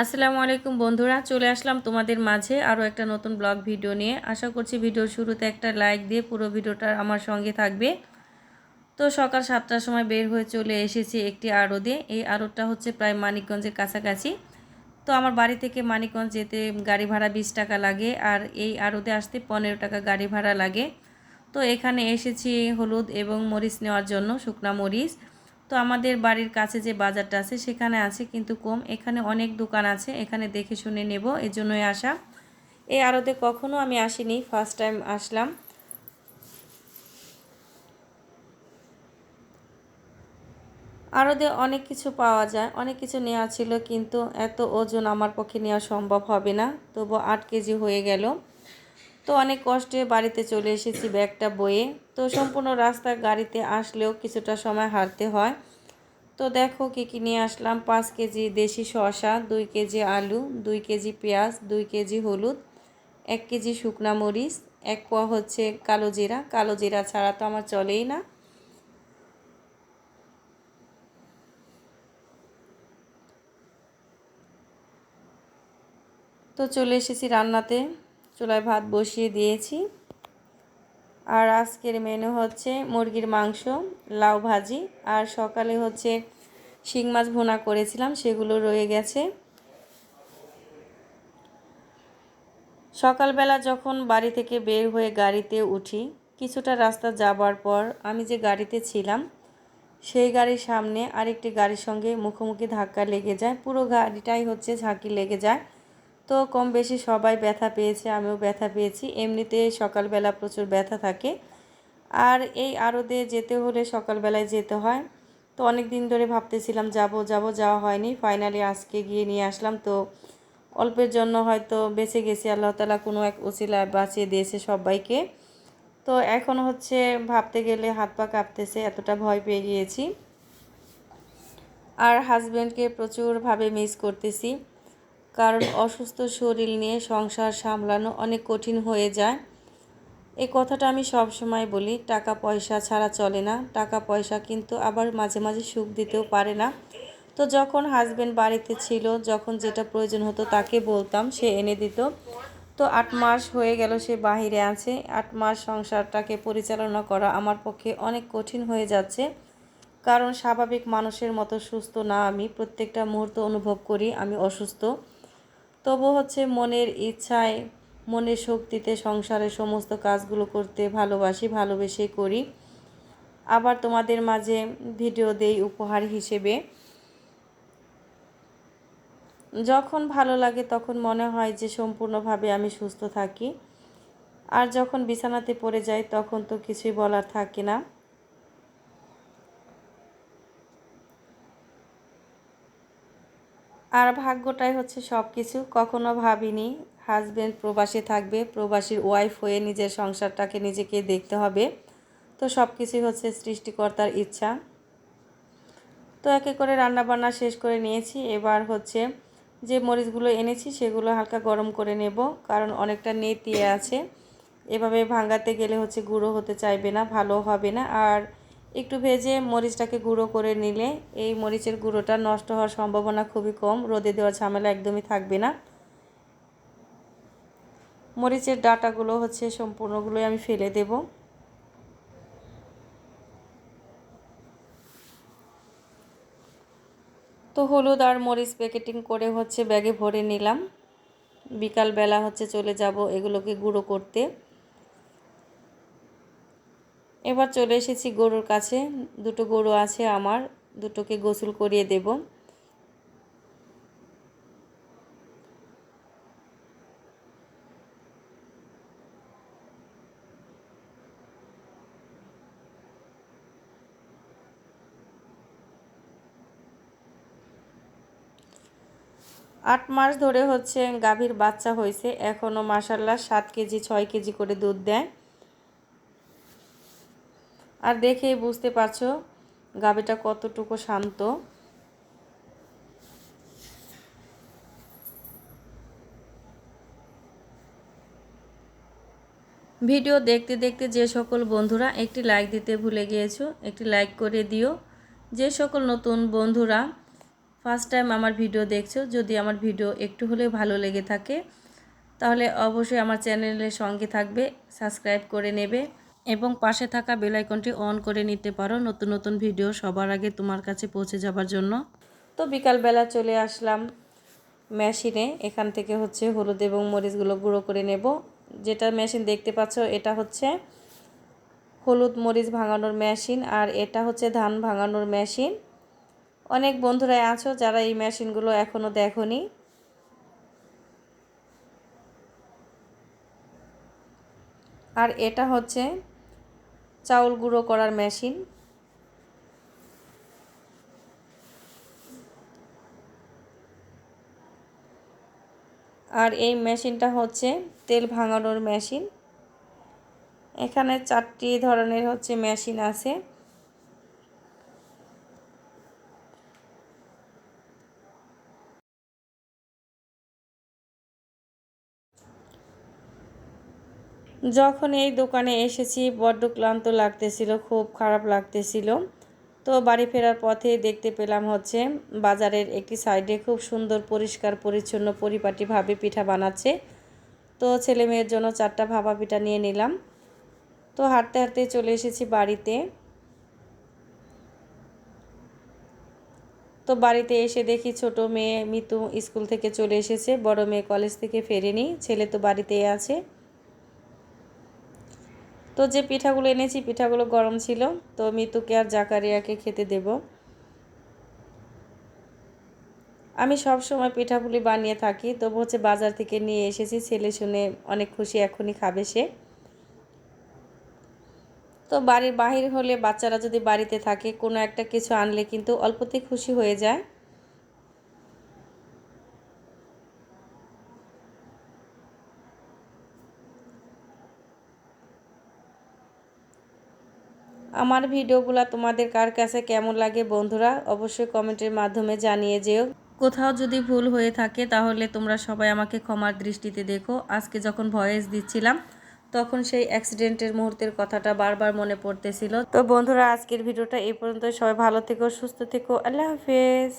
আসসালামু আলাইকুম বন্ধুরা, চলে আসলাম তোমাদের মাঝে আরও একটা নতুন ব্লগ ভিডিও নিয়ে। আশা করছি ভিডিওর শুরুতে একটা লাইক দিয়ে পুরো ভিডিওটা আমার সঙ্গে থাকবে। তো সকাল সাতটার সময় বের হয়ে চলে এসেছি একটি আড়দে এই আড়তটা হচ্ছে প্রায় মানিকগঞ্জের কাছাকাছি। তো আমার বাড়ি থেকে মানিকগঞ্জ যেতে গাড়ি ভাড়া বিশ টাকা লাগে আর এই আড়দে আসতে পনেরো টাকা গাড়ি ভাড়া লাগে। তো এখানে এসেছি হলুদ এবং মরিচ নেওয়ার জন্য শুকনা মরিচ। তো আমাদের বাড়ির কাছে যে বাজারটা আছে সেখানে আছে কিন্তু কম। এখানে অনেক দোকান আছে, এখানে দেখে শুনে নেব, এজন্যই আসা। এই আড়তে কখনো আমি আসিনি ফার্স্ট টাইম আসলাম। আরদে অনেক কিছু পাওয়া যায়, অনেক কিছু নেওয়া ছিল কিন্তু এত ওজন আমার পক্ষে নেওয়া সম্ভব হবে না, তবু আট কেজি হয়ে গেল। তো অনেক কষ্টে বাড়িতে চলে এসেছি ব্যাগটা বয়ে। তো সম্পূর্ণ রাস্তা গাড়িতে আসলেও কিছুটা সময় হারতে হয়। তো দেখো কী কী নিয়ে আসলাম। পাঁচ কেজি দেশি শসা, দুই কেজি আলু, দুই কেজি পেঁয়াজ, দুই কেজি হলুদ, এক কেজি শুকনা মরিচ, এক পোয়া হচ্ছে কালো জিরা। কালো জিরা ছাড়া তো আমার চলেই না। তো চলে এসেছি রান্নাতে। চুলায় ভাত বসিয়ে দিয়েছি। আর আজকের মেনু হচ্ছে মুরগির মাংস, লাউ ভাজি, আর সকালে হচ্ছে শিং মাছ ভুনা করেছিলাম, সেগুলো রয়ে গেছে। সকালবেলা যখন বাড়ি থেকে বের হয়ে গাড়িতে উঠি, কিছুটা রাস্তা যাবার পর আমি যে গাড়িতে ছিলাম, সেই গাড়ির সামনে আরেকটি গাড়ির সঙ্গে মুখোমুখি ধাক্কা লেগে যায়, পুরো গাড়িটাই হচ্ছে ঝাঁকি লেগে যায়। তো কম বেশি সবাই ব্যথা পেয়েছে, আমিও ব্যথা পেয়েছি। এমনিতে সকালবেলা প্রচুর ব্যথা থাকে। আর এই আরদে যেতে হলে সকালবেলায় যেতে হয়। তো অনেক দিন ধরে ভাবতেছিলাম, যাব যাব, যাওয়া হয়নি। ফাইনালি আজকে গিয়ে নিয়ে আসলাম। তো অল্পের জন্য হয়তো বেঁচে গেছি। আল্লাহ তালা কোনো এক ওসিলা বাঁচিয়ে দিয়েছে সবাইকে। তো এখন হচ্ছে ভাবতে গেলে হাত পা কাঁপতেছে, এতটা ভয় পেয়ে গিয়েছি। আর হাজব্যান্ডকে প্রচুরভাবে মিস করতেছি। কারণ অসুস্থ শরীর নিয়ে সংসার সামলানো অনেক কঠিন হয়ে যায়। এই কথাটা আমি সব সময় বলি, টাকা পয়সা ছাড়া চলে না। টাকা পয়সা কিন্তু আবার মাঝে মাঝে সুখ দিতেও পারে না। তো যখন হাজব্যান্ড বাড়িতে ছিল, যখন যেটা প্রয়োজন হতো তাকে বলতাম, সে এনে দিত। তো আট মাস হয়ে গেল সে বাহিরে আছে। আট মাস সংসারটাকে পরিচালনা করা আমার পক্ষে অনেক কঠিন হয়ে যাচ্ছে। কারণ স্বাভাবিক মানুষের মতো সুস্থ না আমি। প্রত্যেকটা মুহূর্ত অনুভব করি আমি অসুস্থ। তবু হচ্ছে মনের ইচ্ছায়, মনের শক্তিতে সংসারের সমস্ত কাজগুলো করতে ভালোবাসি, ভালোবেসে করি। আবার তোমাদের মাঝে ভিডিও দেই উপহার হিসেবে। যখন ভালো লাগে তখন মনে হয় যে সম্পূর্ণভাবে আমি সুস্থ থাকি। আর যখন বিছানাতে পড়ে যাই তখন তো কিছুই বলার থাকে না। আর ভাগ্যটাই হচ্ছে সব কিছু কখনো ভাবিনি হাজব্যান্ড প্রবাসী থাকবে, প্রবাসীর ওয়াইফ হয়ে নিজের সংসারটাকে নিজেকে দেখতে হবে। তো সব কিছুই হচ্ছে সৃষ্টিকর্তার ইচ্ছা। তো একে করে রান্না বান্না শেষ করে নিয়েছি। এবার হচ্ছে যে মরিচগুলো এনেছি সেগুলো হালকা গরম করে নেব, কারণ অনেকটা নেতিয়ে আছে। এভাবে ভাঙাতে গেলে হচ্ছে গুঁড়ো হতে চাইবে না, ভালো হবে না। আর একটু ভেজে মরিচটাকে গুঁড়ো করে নিলে এই মরিচের গুঁড়োটা নষ্ট হওয়ার সম্ভাবনা খুবই কম, রোদে দেওয়ার ঝামেলা একদমই থাকবে না। মরিচের ডাটাগুলো হচ্ছে সম্পূর্ণগুলোই আমি ফেলে দেব। তো হলুদ আর মরিচ প্যাকেটিং করে হচ্ছে ব্যাগে ভরে নিলাম। বিকালবেলা হচ্ছে চলে যাব এগুলোকে গুঁড়ো করতে। এবার চলে এসেছি গরুর কাছে। দুটো গরু আছে আমার, দুটোকে গোসল করিয়ে দেব। আট মাস ধরে হচ্ছে গাভীর বাচ্চা হয়েছে এখনও মাসাল্লাহ সাত কেজি, ছয় কেজি করে দুধ দেয়। আর দেখেই বুঝতে পারছ গাভীটা কতটুকু শান্ত। ভিডিও দেখতে দেখতে যে সকল বন্ধুরা একটি লাইক দিতে ভুলে গিয়েছো, একটি লাইক করে দিও। যে সকল নতুন বন্ধুরা ফার্স্ট টাইম আমার ভিডিও দেখছ, যদি আমার ভিডিও একটু হলেও ভালো লেগে থাকে, তাহলে অবশ্যই আমার চ্যানেলের সঙ্গে থাকবে সাবস্ক্রাইব করে নেবে। এবং পাশে থাকা বেল আইকনটি অন করে নিতে পারো। নতুন নতুন ভিডিও সবার আগে তোমার কাছে পৌঁছে যাবার জন্য। তো বিকালবেলা চলে আসলাম মেশিনে। এখান থেকে হচ্ছে হলুদ এবং মরিচগুলো গুঁড়ো করে নেব। যেটা মেশিন দেখতে পাচ্ছ, এটা হচ্ছে হলুদ মরিচ ভাঙানোর মেশিন আর এটা হচ্ছে ধান ভাঙানোর মেশিন। অনেক বন্ধুরাই আছো যারা এই মেশিনগুলো এখনও দেখনি। আর এটা হচ্ছে চাউল গুঁড়ো করার মেশিন। আর এই মেশিনটা হচ্ছে তেল ভাঙানোর মেশিন। এখানে চারটি ধরনের হচ্ছে মেশিন আছে। যখন এই দোকানে এসেছি, বড্ড ক্লান্ত লাগতেছিল, খুব খারাপ লাগতেছিল। তো বাড়ি ফেরার পথে দেখতে পেলাম হচ্ছে, বাজারের একটি সাইডে খুব সুন্দর, পরিষ্কার, পরিচ্ছন্ন, পরিপাটিভাবে পিঠা বানাচ্ছে। তো ছেলে মেয়ের জন্য চারটা ভাপা পিঠা নিয়ে নিলাম। তো হাঁটতে হাঁটতে চলে এসেছি বাড়িতে। তো বাড়িতে এসে দেখি ছোট মেয়ে মিতু স্কুল থেকে চলে এসেছে, বড় মেয়ে কলেজ থেকে ফেরেনি, ছেলে তো বাড়িতেই আছে। তো যে পিঠাগুলো এনেছি, পিঠাগুলো গরম ছিল, তো মিতুকে আর জাকারিয়াকে খেতে দেব। আমি সব সময় পিঠাপুলি বানিয়ে থাকি, তবু হচ্ছে বাজার থেকে নিয়ে এসেছি, ছেলে শুনে অনেক খুশি, এখনই খাবে সে। তো বাড়ির বাহির হলে বাচ্চারা যদি বাড়িতে থাকে, কোনো একটা কিছু আনলে কিন্তু অল্পতেই খুশি হয়ে যায়। আমার ভিডিওগুলো তোমাদের কার কাছে কেমন লাগে বন্ধুরা, অবশ্যই কমেন্টের মাধ্যমে জানিয়ে যেও। কোথাও যদি ভুল হয়ে থাকে তাহলে তোমরা সবাই আমাকে ক্ষমার দৃষ্টিতে দেখো। আজকে যখন ভয়েস দিচ্ছিলাম, তখন সেই অ্যাক্সিডেন্টের মুহূর্তের কথাটা বারবার মনে পড়তেছিল। তো বন্ধুরা, আজকের ভিডিওটা এই পর্যন্ত সবাই ভালো থেকো, সুস্থ থেকো। আল্লাহ হাফেজ।